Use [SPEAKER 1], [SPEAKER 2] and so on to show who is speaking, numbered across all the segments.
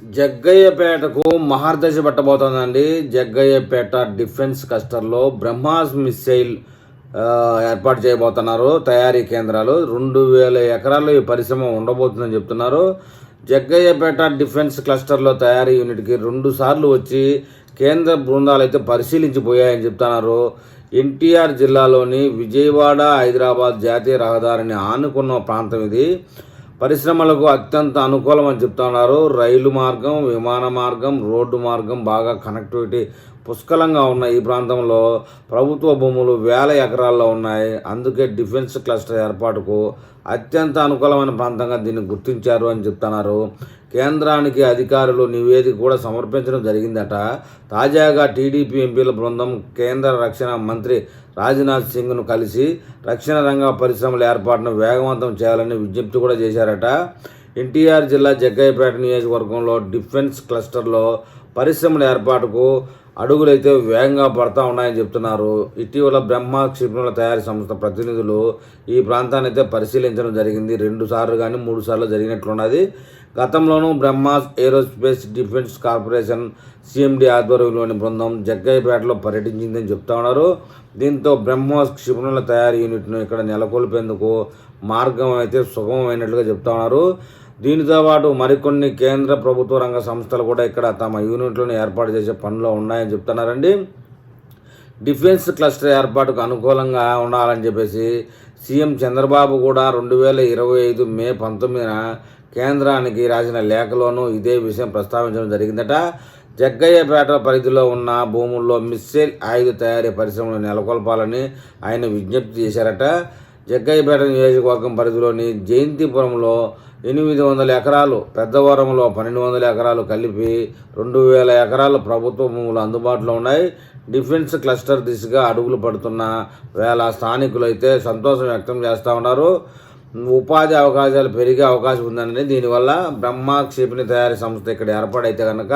[SPEAKER 1] జగ్గయ్యపేటకు మహార్దశ పట్టబోతోందండి. జగ్గయ్యపేట డిఫెన్స్ క్లస్టర్లో బ్రహ్మాస్ మిస్సైల్ ఏర్పాటు చేయబోతున్నారు. తయారీ కేంద్రాలు రెండు వేల ఎకరాల్లో ఈ పరిశ్రమ ఉండబోతుందని చెప్తున్నారు. జగ్గయ్యపేట డిఫెన్స్ క్లస్టర్లో తయారీ యూనిట్కి రెండు సార్లు వచ్చి కేంద్ర బృందాలు అయితే పరిశీలించిపోయాయని చెప్తున్నారు. ఎన్టీఆర్ జిల్లాలోని విజయవాడ హైదరాబాద్ జాతీయ రహదారిని ఆనుకున్న ప్రాంతం ఇది. పరిశ్రమలకు అత్యంత అనుకూలం అని చెప్తున్నారు. రైలు మార్గం విమాన మార్గం రోడ్డు మార్గం బాగా కనెక్టివిటీ పుష్కలంగా ఉన్న ఈ ప్రాంతంలో ప్రభుత్వ భూములు వేల ఎకరాల్లో ఉన్నాయి. అందుకే డిఫెన్స్ క్లస్టర్ ఏర్పాటుకు అత్యంత అనుకూలమైన ప్రాంతంగా దీన్ని గుర్తించారు అని చెప్తున్నారు. కేంద్రానికి అధికారులు నివేదిక కూడా సమర్పించడం జరిగిందట. తాజాగా టీడీపీ ఎంపీల బృందం కేంద్ర రక్షణ మంత్రి రాజ్నాథ్ సింగ్ను కలిసి రక్షణ రంగ పరిశ్రమల ఏర్పాటును వేగవంతం చేయాలని విజ్ఞప్తి కూడా చేశారట. ఎన్టీఆర్ జిల్లా జగ్గయ్యపేట నియోజకవర్గంలో డిఫెన్స్ క్లస్టర్లో పరిశ్రమల ఏర్పాటుకు అడుగులైతే వేగంగా పడతా ఉన్నాయని చెప్తున్నారు. ఇటీవల బ్రహ్మ క్షిపణుల తయారీ సంస్థ ప్రతినిధులు ఈ ప్రాంతాన్ని అయితే పరిశీలించడం జరిగింది. రెండు సార్లు కానీ మూడు సార్లు జరిగినట్లున్నది. గతంలోనూ BrahMos aerospace defence corporation CMD ఆధ్వర్యంలోని బృందం జగ్గయ్యపేటలో పర్యటించిందని చెప్తా ఉన్నారు. దీంతో బ్రహ్మోస్ క్షిపణుల తయారీ యూనిట్ను ఇక్కడ నెలకొల్పేందుకు మార్గం అయితే సుగమమైనట్లుగా చెప్తా ఉన్నారు. దీనితో పాటు మరికొన్ని కేంద్ర ప్రభుత్వ రంగ సంస్థలు కూడా ఇక్కడ తమ యూనిట్లను ఏర్పాటు చేసే పనిలో ఉన్నాయని చెప్తున్నారండి. డిఫెన్స్ క్లస్టర్ ఏర్పాటుకు అనుకూలంగా ఉండాలని చెప్పేసి సీఎం చంద్రబాబు కూడా రెండు వేల ఇరవై ఐదు మే పంతొమ్మిదిన కేంద్రానికి రాసిన లేఖలోనూ ఇదే విషయం ప్రస్తావించడం జరిగిందట. జగ్గయ్యపేట పరిధిలో ఉన్న భూముల్లో మిస్సైల్ ఆయుధ తయారీ పరిశ్రమను నెలకొల్పాలని ఆయన విజ్ఞప్తి చేశారట. జగ్గయ్యపేట నియోజకవర్గం పరిధిలోని జయంతిపురంలో ఎనిమిది వందల ఎకరాలు పెద్దవరంలో పన్నెండు వందల ఎకరాలు కలిపి రెండు వేల ఎకరాలు ప్రభుత్వ భూములు అందుబాటులో ఉన్నాయి. డిఫెన్స్ క్లస్టర్ దిశగా అడుగులు పడుతున్న వేళ స్థానికులు అయితే సంతోషం వ్యక్తం చేస్తూ ఉన్నారు. ఉపాధి అవకాశాలు పెరిగే అవకాశం ఉందని దీనివల్ల బ్రహ్మ క్షిపణి తయారీ సంస్థ ఇక్కడ ఏర్పాటైతే కనుక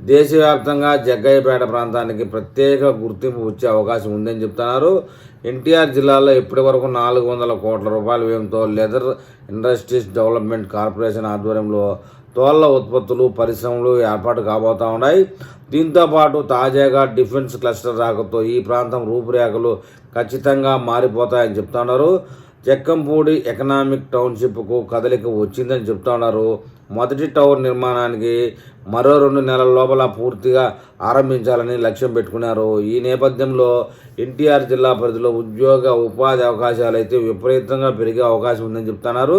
[SPEAKER 1] దేశవ్యాప్తంగా జగ్గయ్యపేట ప్రాంతానికి ప్రత్యేక గుర్తింపు వచ్చే అవకాశం ఉందని చెప్తున్నారు. ఎన్టీఆర్ జిల్లాలో ఇప్పటి వరకు నాలుగు వందల కోట్ల రూపాయల వ్యయంతో లెదర్ ఇండస్ట్రీస్ డెవలప్మెంట్ కార్పొరేషన్ ఆధ్వర్యంలో తోళ్ళ ఉత్పత్తులు పరిశ్రమలు ఏర్పాటు కాబోతా ఉన్నాయి. దీంతో పాటు తాజాగా డిఫెన్స్ క్లస్టర్ రాకతో ఈ ప్రాంతం రూపురేఖలు ఖచ్చితంగా మారిపోతాయని చెప్తున్నారు. జక్కంపూడి ఎకనామిక్ టౌన్షిప్కు కదలిక వచ్చిందని చెప్తా ఉన్నారు మొదటి టవర్ నిర్మాణానికి మరో రెండు నెలల లోపల పూర్తిగా ఆరంభించాలని లక్ష్యం పెట్టుకున్నారు. ఈ నేపథ్యంలో ఎన్టీఆర్ జిల్లా పరిధిలో ఉద్యోగ ఉపాధి అవకాశాలు అయితే విపరీతంగా పెరిగే అవకాశం ఉందని చెప్తున్నారు.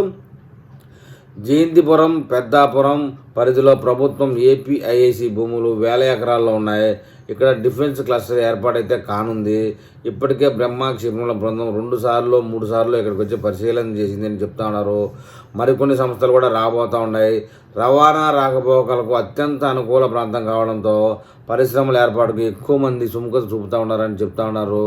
[SPEAKER 1] జయంతిపురం పెద్దాపురం పరిధిలో ప్రభుత్వం ఏపీఐఏసీ భూములు వేల ఎకరాల్లో ఉన్నాయి. ఇక్కడ డిఫెన్స్ క్లస్టర్ ఏర్పాటైతే కానుంది. ఇప్పటికే బ్రహ్మ క్షిపణుల బృందం రెండు సార్లు మూడు సార్లు ఇక్కడికి వచ్చి పరిశీలన చేసిందని చెప్తా ఉన్నారు. మరికొన్ని సంస్థలు కూడా రాబోతూ ఉన్నాయి. రవాణా రాకపోకలకు అత్యంత అనుకూల ప్రాంతం కావడంతో పరిశ్రమల ఏర్పాటుకు ఎక్కువ మంది సుముఖత చూపుతూ ఉన్నారని చెప్తా ఉన్నారు.